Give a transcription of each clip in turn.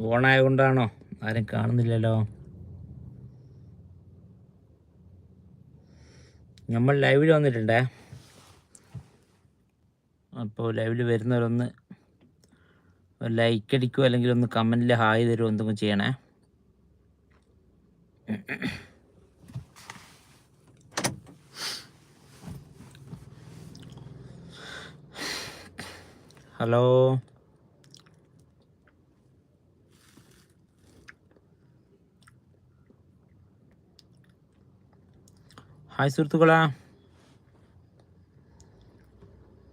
ഓണായതുകൊണ്ടാണോ? ആരും കാണുന്നില്ലല്ലോ. നമ്മൾ ലൈവിൽ വന്നിട്ടുണ്ടേ. അപ്പോൾ ലൈവിൽ വരുന്നവരൊന്ന് ലൈക്ക് അടിക്കുമോ അല്ലെങ്കിൽ ഒന്ന് കമന്റിൽ ഹായ് തരുമോ എന്തെങ്കിലും ചെയ്യണേ. ഹലോ. ഹായ് സുഹൃത്തുക്കളാ.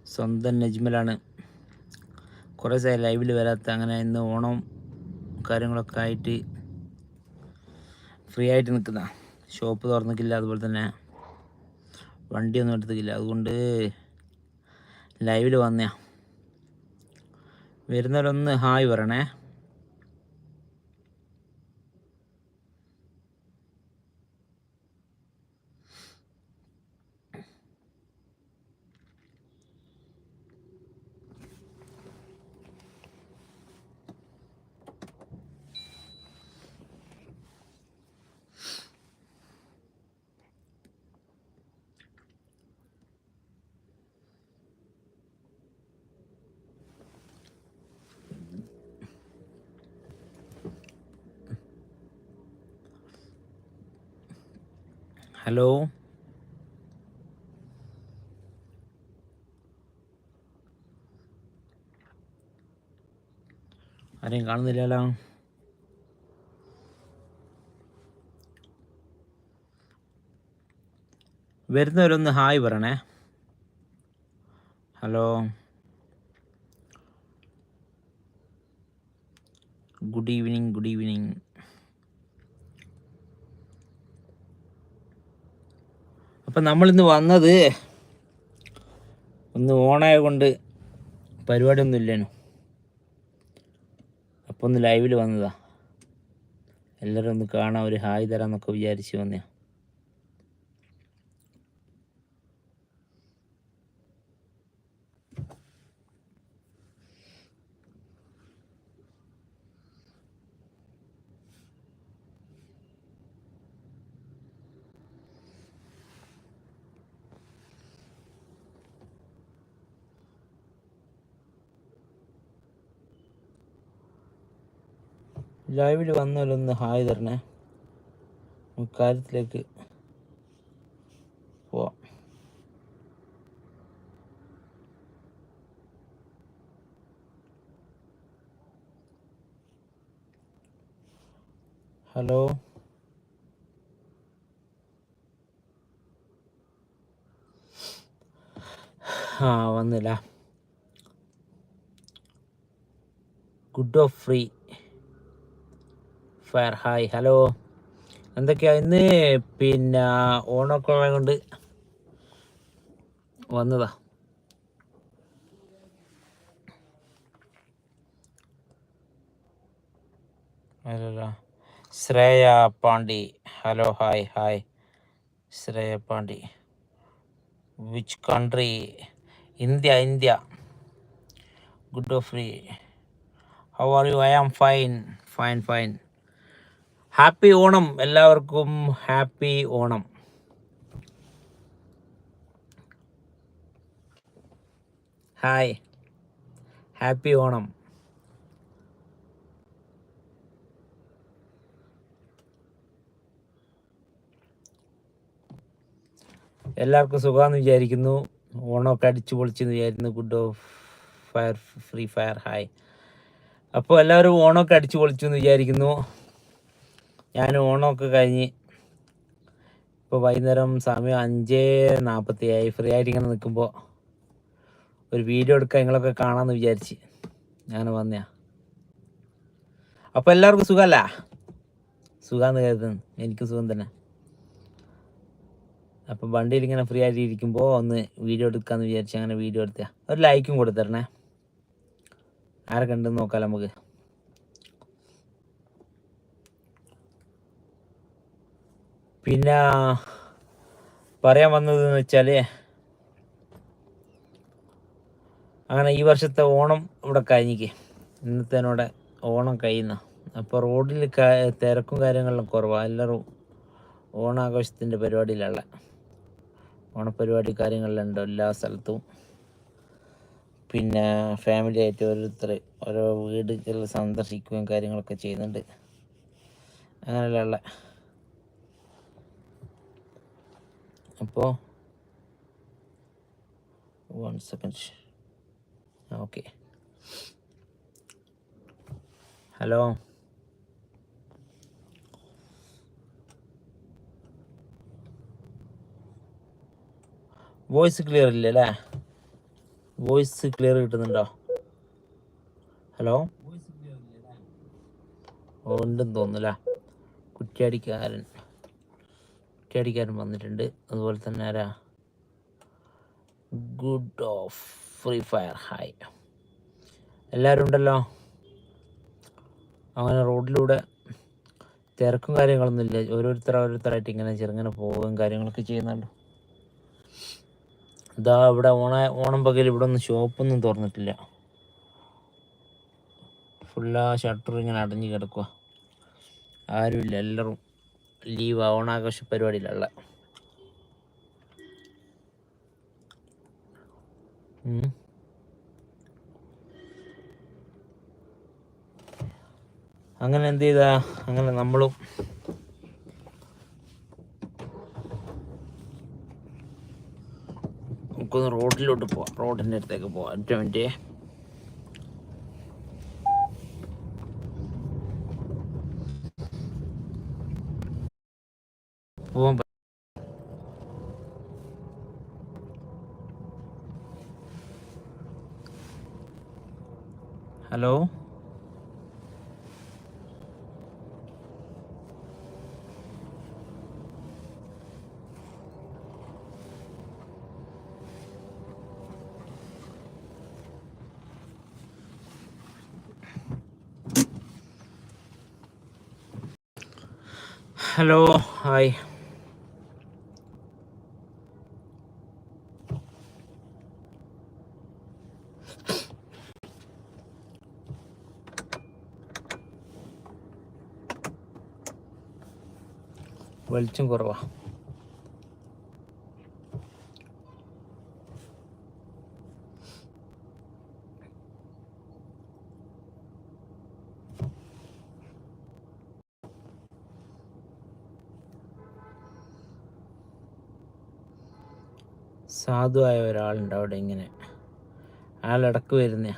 സ്വന്തം നജ്മലാണ്. കുറേ സാ ലൈവിൽ വരാത്ത അങ്ങനെ ഇന്ന് ഓണം കാര്യങ്ങളൊക്കെ ആയിട്ട് ഫ്രീ ആയിട്ട് നിൽക്കുന്ന. ഷോപ്പ് തുറന്നിട്ടില്ല അതുപോലെ തന്നെ വണ്ടിയൊന്നും എടുത്തിട്ടില്ല. അതുകൊണ്ട് ലൈവിൽ വന്നയാ. വരുന്നവരൊന്ന് ഹായ് പറയണേ. ഹലോ? ആരെയും കാണുന്നില്ലല്ലോ? വരുന്നവരൊന്ന് ഹായ് പറയണേ. Hello? Good evening good evening. അപ്പം നമ്മളിന്ന് വന്നത് ഒന്ന് ഓണായ കൊണ്ട് പരിപാടിയൊന്നും ഇല്ലേനു. അപ്പോൾ ഒന്ന് ലൈവിൽ വന്നതാ. എല്ലാവരും ഒന്ന് കാണാൻ ഒരു ഹായ് തരാന്നൊക്കെ വിചാരിച്ച് വന്നയാ. ലൈവിൽ വന്നാലൊന്ന് ഹായ് തരണേ. കാര്യത്തിലേക്ക് പോവാം. ഹലോ? ആ വന്നില്ല. Good of free fire hi hello എന്തൊക്കെയാ? ഇന്ന് പിന്നെ ഓണൊക്കെ ഉള്ളത് കൊണ്ട് വന്നതാ Shreya Pandi. Hello hi hi Shreya Pandi. Which country India India. Good of free how are you I am fine fine fine happy Onam എല്ലാവർക്കും happy Onam. Hi. Happy Onam. എല്ലാവർക്കും സുഖമാണെന്ന് വിചാരിക്കുന്നു. ഓണമൊക്കെ അടിച്ചു പൊളിച്ചെന്ന് വിചാരിക്കുന്നു. Good of fire free fire hi അപ്പോൾ എല്ലാവരും ഓണമൊക്കെ അടിച്ചു പൊളിച്ചു എന്ന് വിചാരിക്കുന്നു. ഞാൻ ഓണമൊക്കെ കഴിഞ്ഞ് ഇപ്പോൾ വൈകുന്നേരം സമയം അഞ്ച് നാൽപ്പത്തി ആയി ഫ്രീ ആയിട്ട് ഇങ്ങനെ നിൽക്കുമ്പോൾ ഒരു വീഡിയോ എടുക്കാൻ നിങ്ങളൊക്കെ കാണാമെന്ന് വിചാരിച്ച് ഞാൻ വന്നയാ. അപ്പോൾ എല്ലാവർക്കും സുഖമല്ല സുഖമെന്ന് കരുതുന്നു. എനിക്ക് സുഖം തന്നെ. അപ്പം വണ്ടിയിൽ ഇങ്ങനെ ഫ്രീ ആയിട്ട് ഇരിക്കുമ്പോൾ ഒന്ന് വീഡിയോ എടുക്കാമെന്ന് വിചാരിച്ച് അങ്ങനെ വീഡിയോ എടുത്തയാ. ഒരു ലൈക്കും കൊടുത്തരണേ. ആരൊക്കെ ഉണ്ടെന്ന് നോക്കാം നമുക്ക്. പിന്നെ പറയാൻ വന്നതെന്ന് വെച്ചാൽ അങ്ങനെ ഈ വർഷത്തെ ഓണം ഇവിടെ കഴിഞ്ഞിക്ക്. ഇന്നത്തേനോടെ ഓണം കഴിയുന്ന. അപ്പോൾ റോഡിൽ തിരക്കും കാര്യങ്ങളിലും കുറവാണ് എല്ലാവരും ഓണാഘോഷത്തിന്റെ പരിപാടിയിലുള്ള ഓണപരിപാടി കാര്യങ്ങളിലുണ്ട് എല്ലാ സ്ഥലത്തും. പിന്നെ ഫാമിലി ആയിട്ട് ഓരോരുത്തർ ഓരോ വീടുകളിൽ സന്ദർശിക്കുകയും കാര്യങ്ങളൊക്കെ ചെയ്യുന്നുണ്ട്. അങ്ങനെയുള്ള അപ്പോൾ one second okay hello voice clear ഇല്ല അല്ലേ? വോയിസ് ക്ലിയർ കിട്ടുന്നുണ്ടോ? ഹലോ ഉണ്ടെന്ന് തോന്നുന്നില്ല കുറ്റ്യാടിക്കാരൻ. കുറ്റ്യാടിക്കാരൻ വന്നിട്ടുണ്ട്. അതുപോലെ തന്നെ ആരാ? Good of free fire hi എല്ലാവരും ഉണ്ടല്ലോ? അങ്ങനെ റോഡിലൂടെ തിരക്കും കാര്യങ്ങളൊന്നും ഇല്ല. ഓരോരുത്തർ ഓരോരുത്തരായിട്ട് ഇങ്ങനെ ചെറുങ്ങനെ പോവുകയും കാര്യങ്ങളൊക്കെ ചെയ്യുന്നുണ്ട്. ഇതാ ഇവിടെ ഓണ ഓണം പകൽ ഇവിടെ ഒന്നും ഷോപ്പൊന്നും തുറന്നിട്ടില്ല. ഫുള്ളാ ഷട്ടർ ഇങ്ങനെ അടഞ്ഞു കിടക്കുക ആരുമില്ല എല്ലാവരും ലീവ് ഓണാഘോഷ പരിപാടിയിലുള്ള. അങ്ങനെ എന്ത് ചെയ്താ? അങ്ങനെ നമ്മളും നമുക്കൊന്ന് റോഡിലോട്ട് പോവാം. റോഡിന്റെ അടുത്തേക്ക് പോവാം. ഒറ്റ മിനിറ്റ്. പോവാൻ പ- ഹലോ ഹലോ ഹായ് വെളിച്ചം കുറവാ. സാധുവായ ഒരാളുണ്ട് അവിടെ ഇങ്ങനെ. അയാൾ ഇടയ്ക്ക് വരുന്ന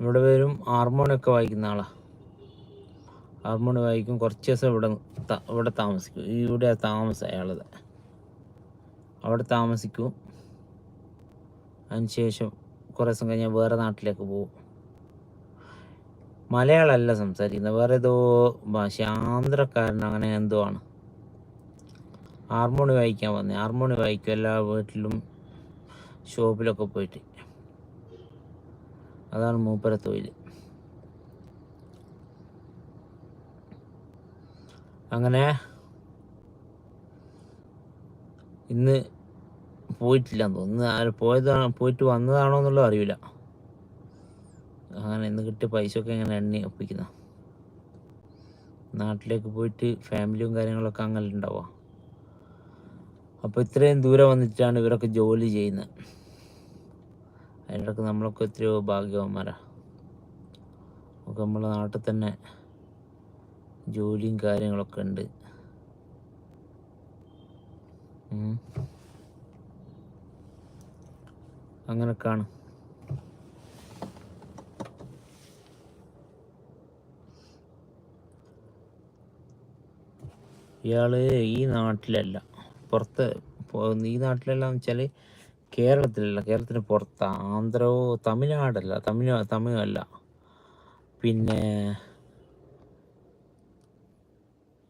ഇവിടെ വരും ഹാർമോണിയൊക്കെ വായിക്കുന്ന ആളാ. ഹാർമോണി വായിക്കും. കുറച്ച് ദിവസം ഇവിടെ ഇവിടെ താമസിക്കും. ഇവിടെ താമസം അയാളത്. അവിടെ താമസിക്കും. അതിനുശേഷം കുറേ ദിവസം കഴിഞ്ഞാൽ വേറെ നാട്ടിലേക്ക് പോകും. മലയാളമല്ല സംസാരിക്കുന്നത്. വേറെ ഏതോ ഭാഷ. ആന്ധ്രക്കാരൻ അങ്ങനെ എന്തോ ആണ്. ഹാർമോണി വായിക്കാൻ വന്നത് ഹാർമോണി വായിക്കും. എല്ലാ വീട്ടിലും ഷോപ്പിലൊക്കെ പോയിട്ട്. അതാണ് മൂപ്പര തൊഴിൽ അങ്ങനെ ഇന്ന് പോയിട്ടില്ല തോന്നുന്നു. ആര് പോയതാണ് പോയിട്ട് വന്നതാണോ എന്നുള്ളത് അറിയില്ല. അങ്ങനെ ഇന്ന് കിട്ടിയ പൈസ ഒക്കെ ഇങ്ങനെ എണ്ണി ഒപ്പിക്കുന്ന. നാട്ടിലേക്ക് പോയിട്ട് ഫാമിലിയും കാര്യങ്ങളൊക്കെ അങ്ങനെ ഉണ്ടാവുക അപ്പോൾ ഇത്രയും ദൂരെ വന്നിട്ടാണ് ഇവരൊക്കെ ജോലി ചെയ്യുന്നത് അതിനിടയ്ക്ക് നമ്മളൊക്കെ എത്രയോ ഭാഗ്യവന്മാരാ. നമുക്ക് നമ്മളെ നാട്ടിൽ തന്നെ ജോലിയും കാര്യങ്ങളൊക്കെ ഉണ്ട്. അങ്ങനെ ഇയാൾ ഈ നാട്ടിലല്ല. പുറത്ത് ഈ നാട്ടിലല്ല എന്ന് വെച്ചാൽ കേരളത്തിലല്ല. കേരളത്തിന് പുറത്ത്. ആന്ധ്രോ തമിഴ്നാടല്ല. തമിഴ് തമിഴല്ല പിന്നെ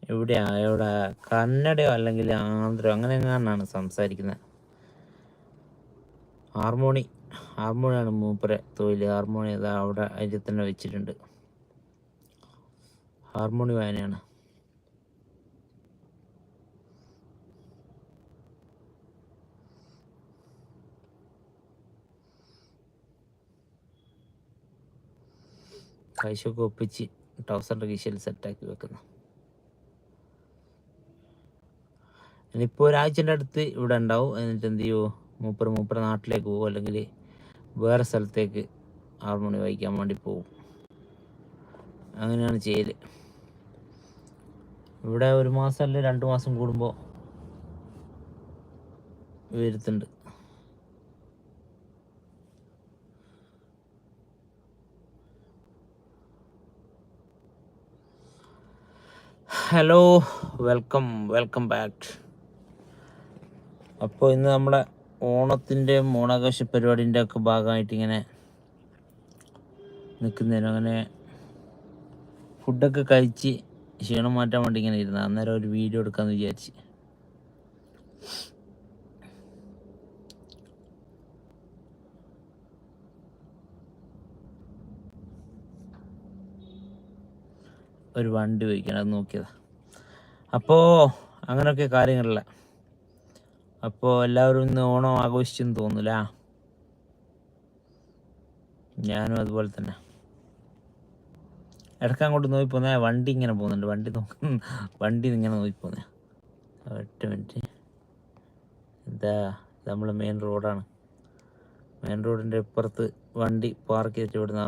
എവിടെയാ? എവിടെ? കന്നഡയോ അല്ലെങ്കിൽ ആന്ധ്രയോ? അങ്ങനെ എങ്ങാണ്ടാണ് സംസാരിക്കുന്നത്. ഹാർമോണി. ഹാർമോണിയാണ് മൂപ്പരെ തൊഴിൽ. ഹാർമോണി അത് അവിടെ അതിൽ തന്നെ വെച്ചിട്ടുണ്ട്. ഹാർമോണി വായനയാണ്. കാശൊക്കെ ഒപ്പിച്ച് ടൗസറിന്റെ കീശയിൽ സെറ്റാക്കി വെക്കുന്നു. ഇനിയിപ്പോൾ ഒരാഴ്ചന്റെ അടുത്ത് ഇവിടെ ഉണ്ടാവും. എന്നിട്ട് എന്ത് ചെയ്യുമോ മൂപ്പർ മൂപ്പർ നാട്ടിലേക്ക് പോകും. അല്ലെങ്കിൽ വേറെ സ്ഥലത്തേക്ക് ഹാർമോണി വായിക്കാൻ വേണ്ടി പോകും. അങ്ങനെയാണ് ചെയ്യൽ ഇവിടെ ഒരു മാസം അല്ലെങ്കിൽ രണ്ട് മാസം കൂടുമ്പോൾ വരുത്തുണ്ട് ഹലോ വെൽക്കം വെൽക്കം ബാക്ക് അപ്പോൾ ഇന്ന് നമ്മുടെ ഓണത്തിന്റെയും ഓണാഘോഷ പരിപാടിന്റെ ഒക്കെ ഭാഗമായിട്ട് ഇങ്ങനെ നിൽക്കുന്നതിന് അങ്ങനെ ഫുഡൊക്കെ കഴിച്ച് ക്ഷീണം മാറ്റാൻ വേണ്ടി ഇങ്ങനെ ഇരുന്ന അന്നേരം ഒരു വീഡിയോ എടുക്കാമെന്ന് വിചാരിച്ച്. ഒരു വണ്ടി വയ്ക്കണം അത് നോക്കിയതാ. അപ്പോൾ അങ്ങനെയൊക്കെ കാര്യങ്ങളില്ല? അപ്പോൾ എല്ലാവരും ഇന്ന് ഓണം ആഘോഷിച്ചെന്ന് തോന്നില്ല ഞാനും അതുപോലെ തന്നെ. ഇടയ്ക്ക് അങ്ങോട്ട് നോക്കി പോന്നെ. വണ്ടി ഇങ്ങനെ പോകുന്നുണ്ട്. വണ്ടി നോക്കുന്ന വണ്ടി ഇങ്ങനെ നോക്കി പോന്നെ. ഒറ്റ മിനിറ്റ്. എന്താ നമ്മൾ മെയിൻ റോഡാണ് മെയിൻ റോഡിന്റെ ഇപ്പുറത്ത് വണ്ടി പാർക്ക് ചെയ്തിട്ട് ഇവിടുന്ന്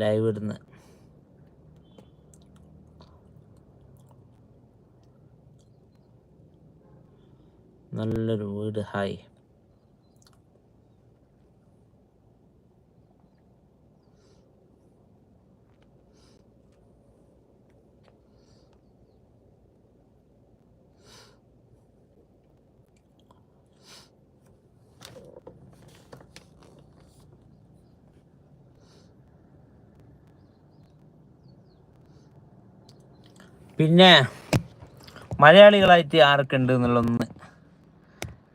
ലൈവ് ഇടുന്നത് നല്ലൊരു വീട്. ഹായ്. പിന്നെ മലയാളികളായിട്ട് ആർക്കുണ്ട് എന്നുള്ളതൊന്ന്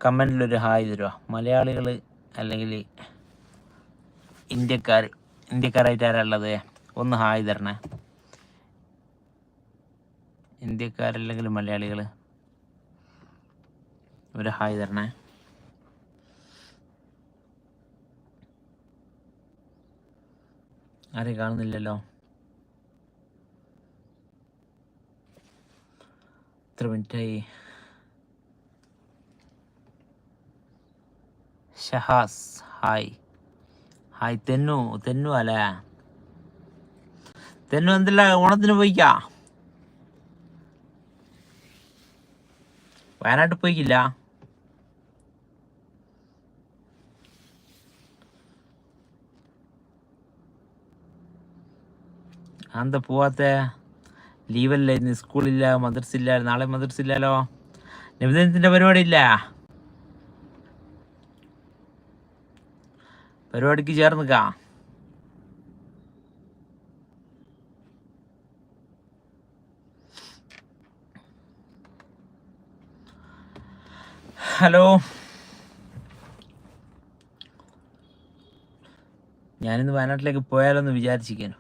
കമന്റിലൊരു ഹായ് തരുക മലയാളികൾ അല്ലെങ്കിൽ ഇന്ത്യക്കാർ ഇന്ത്യക്കാരായിട്ട് ആരാ ഉള്ളത് ഒന്ന് ഹായ് തരണേ. ഇന്ത്യക്കാരല്ലെങ്കിൽ മലയാളികൾ ഒരു ഹായ് തരണേ. ആരെയും കാണുന്നില്ലല്ലോ? എത്ര മിനിറ്റായി. ഷഹാസ്. ഹായ്. ഹായ് തെന്നു. തെന്നു അല്ലേ? തെന്നു എന്തല്ല ഓണത്തിന് പോയിക്കാ? വയനാട്ടിൽ പോയിക്കില്ല? എന്താ പോവാത്ത? ലീവല്ലേ? ഇന്ന് സ്കൂളില്ല ഇല്ല നാളെ മദർസ് ഇല്ലല്ലോ? നിബന്ധനത്തിന്റെ പരിപാടി ഇല്ല? പരിപാടിക്ക് ചേർന്നിക്കാ ഹലോ. ഞാനിന്ന് വയനാട്ടിലേക്ക് പോയാലോന്ന് വിചാരിച്ചിരിക്കാനോ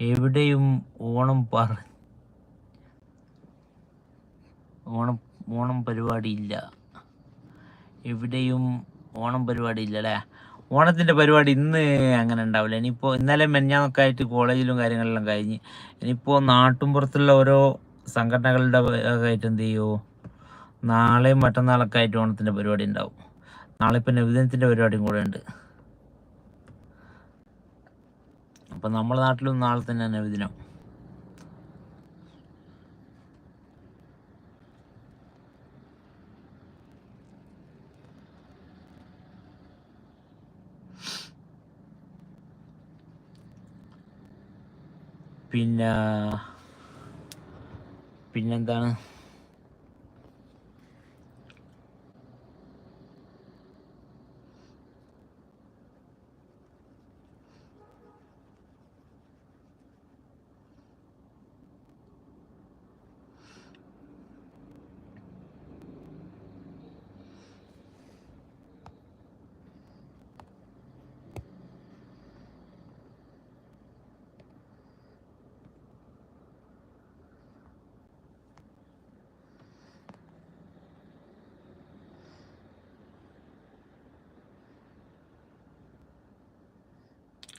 എവിടെയും ഓണം പറ. ഓണം ഓണം പരിപാടിയില്ല എവിടെയും ഓണം പരിപാടിയില്ല അല്ലേ? ഓണത്തിന്റെ പരിപാടി ഇന്ന് അങ്ങനെ ഉണ്ടാവില്ല. ഇനിയിപ്പോൾ ഇന്നലെ മെഞ്ഞാന്നൊക്കെ ആയിട്ട് കോളേജിലും കാര്യങ്ങളിലും കഴിഞ്ഞ് ഇനിയിപ്പോൾ നാട്ടുമ്പുറത്തുള്ള ഓരോ സംഘടനകളുടെ ആയിട്ട് എന്ത് ചെയ്യുമോ നാളെയും മറ്റന്നാളൊക്കെ ആയിട്ട് ഓണത്തിന്റെ പരിപാടി ഉണ്ടാവും. നാളെ ഇപ്പം നബിദിനത്തിന്റെ പരിപാടിയും കൂടെ ഉണ്ട്. അപ്പം നമ്മുടെ നാട്ടിലും നാളെ തന്നെ നബിദിനം. പിന്നെ പിന്നെന്താണ്?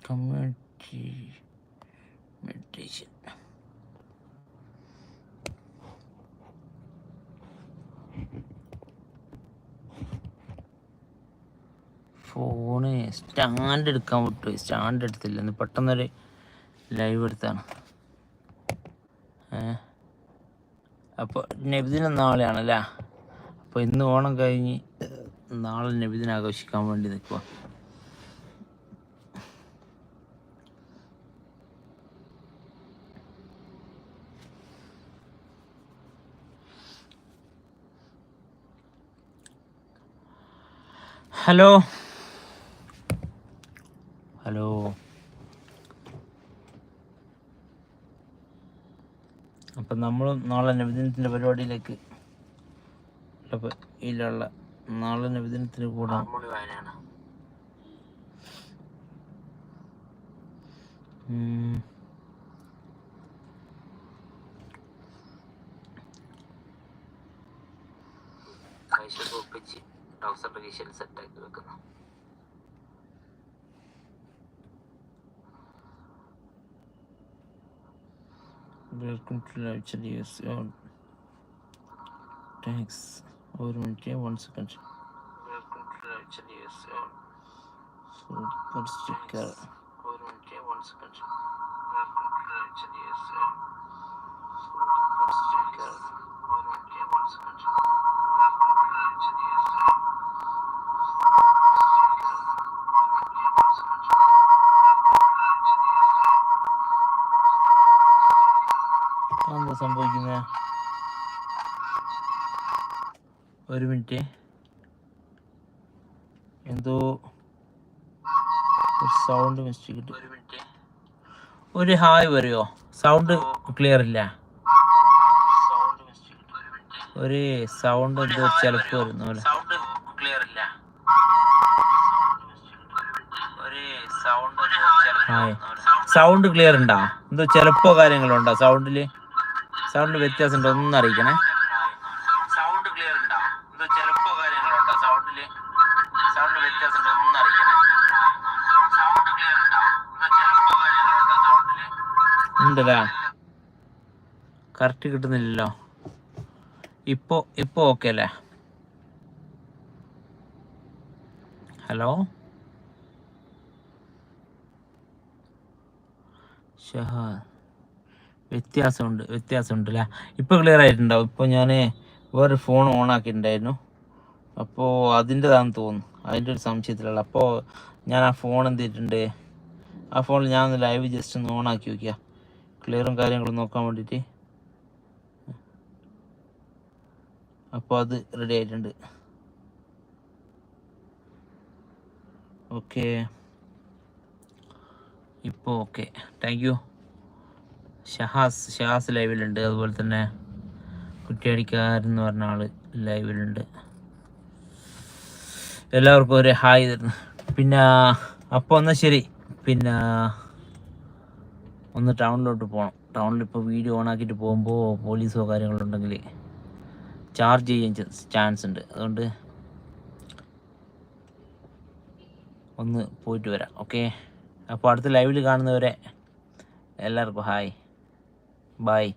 കമ്മ്യൂണിറ്റി ഇൻവിറ്റേഷൻ ഫോണ് സ്റ്റാൻഡ് എടുക്കാൻ വിട്ടു. സ്റ്റാൻഡ് എടുത്തില്ല. ഇന്ന് പെട്ടെന്നൊരു ലൈവ് എടുത്താണ്. അപ്പോൾ നബിദിന നാളെയാണല്ലേ? അപ്പോൾ ഇന്ന് ഓണം കഴിഞ്ഞ് നാളെ നബിദിന ആഘോഷിക്കാൻ വേണ്ടി നിൽക്കുക ഹലോ. ഹലോ. അപ്പം നമ്മളും നാളെ നവദിനത്തിന്റെ പരിപാടിയിലേക്ക് ഇല്ലുള്ള നാളെ നബിദിനത്തിന് കൂടാം ഉം. ട്രൗസറിന്റെ കീശയിൽ സെറ്റാക്കി വെക്കുന്നു. വെൽക്കം ടു ലൈവ് ചെടി താങ്ക്സ് ഒരു minute one second welcome to live ചെടി സൂപ്പർ സ്റ്റിക്കർ ഒരു minute one second welcome to live ചെടി സൂപ്പർ സ്റ്റിക്കർ ഒരു minute one second welcome to live ചെടി എന്താ സംഭവിക്കുന്നത് ഒരു മിനിറ്റ്. എന്തോ ഒരു സൗണ്ട് മിസ്റ്റേക്ക് കിട്ടും ഒരു മിനിറ്റ്. ഒരു ഹായ് വരുമോ സൗണ്ട് ക്ലിയർ ഇല്ല. ഒരു സൗണ്ട് എന്തോ ചിലപ്പോൾ വരുന്ന പോലെ. ഹായ്. സൗണ്ട് ക്ലിയർ ഉണ്ടോ എന്തോ ചിലപ്പോ കാര്യങ്ങളുണ്ടോ സൗണ്ടിൽ സൗണ്ടിൽ വ്യത്യാസം ഉണ്ടോ ഒന്നും അറിയിക്കണേ. സൗണ്ട് ക്ലിയർ ഉണ്ടോ? ചിലപ്പോ കാര്യങ്ങളുണ്ടോ സൗണ്ടിൽ സൗണ്ട് വ്യത്യാസം ഉണ്ടോ ഒന്നും അറിയിക്കണേ. സൗണ്ട് ക്ലിയർ ഉണ്ടോ? എന്തോ ചിലപ്പോ കാര്യങ്ങളുണ്ടോ സൗണ്ടിൽ ഉണ്ടല്ലേ? കറക്റ്റ് കിട്ടുന്നില്ലല്ലോ. ഇപ്പോ ഇപ്പോ ഓക്കെ അല്ലേ? ഹലോ ഷഹാദ്. വ്യത്യാസമുണ്ട് വ്യത്യാസമുണ്ട് അല്ലേ ഇപ്പോൾ ക്ലിയർ ആയിട്ടുണ്ടാവും. ഇപ്പോൾ ഞാൻ വേറെ ഫോൺ ഓൺ ആക്കിയിട്ടുണ്ടായിരുന്നു. അപ്പോൾ അതിന്റെതാണെന്ന് തോന്നുന്നു. അതിന്റെ ഒരു സംശയത്തിലുള്ള അപ്പോൾ ഞാൻ ആ ഫോൺ എന്ത് ചെയ്തിട്ടുണ്ട്? ആ ഫോണിൽ ഞാൻ ഒന്ന് ലൈവ് ജസ്റ്റ് ഒന്ന് ഓൺ ആക്കി വയ്ക്കുക ക്ലിയറും കാര്യങ്ങളും നോക്കാൻ വേണ്ടിയിട്ട്. അപ്പോൾ അത് റെഡി ആയിട്ടുണ്ട്. ഓക്കേ ഇപ്പോൾ okay thank you Shahas Shahas ലൈവിലുണ്ട്. അതുപോലെ തന്നെ കുറ്റിയടിക്കാരെന്ന് പറഞ്ഞ ആൾ ലൈവിലുണ്ട്. എല്ലാവർക്കും ഒരു ഹായ് തരുന്നു. പിന്നെ അപ്പോൾ എന്നാൽ ശരി. പിന്നെ ഒന്ന് ടൗണിലോട്ട് പോകണം ടൗണിൽ ഇപ്പോൾ വീഡിയോ ഓൺ ആക്കിയിട്ട് പോകുമ്പോൾ പോലീസോ കാര്യങ്ങളോ ഉണ്ടെങ്കിൽ ചാർജ് ചെയ്യാൻ ചാൻസ് ഉണ്ട്. അതുകൊണ്ട് ഒന്ന് പോയിട്ട് വരാം. ഓക്കെ അപ്പോൾ അടുത്ത ലൈവിൽ കാണുന്നവരെ എല്ലാവർക്കും ഹായ്. by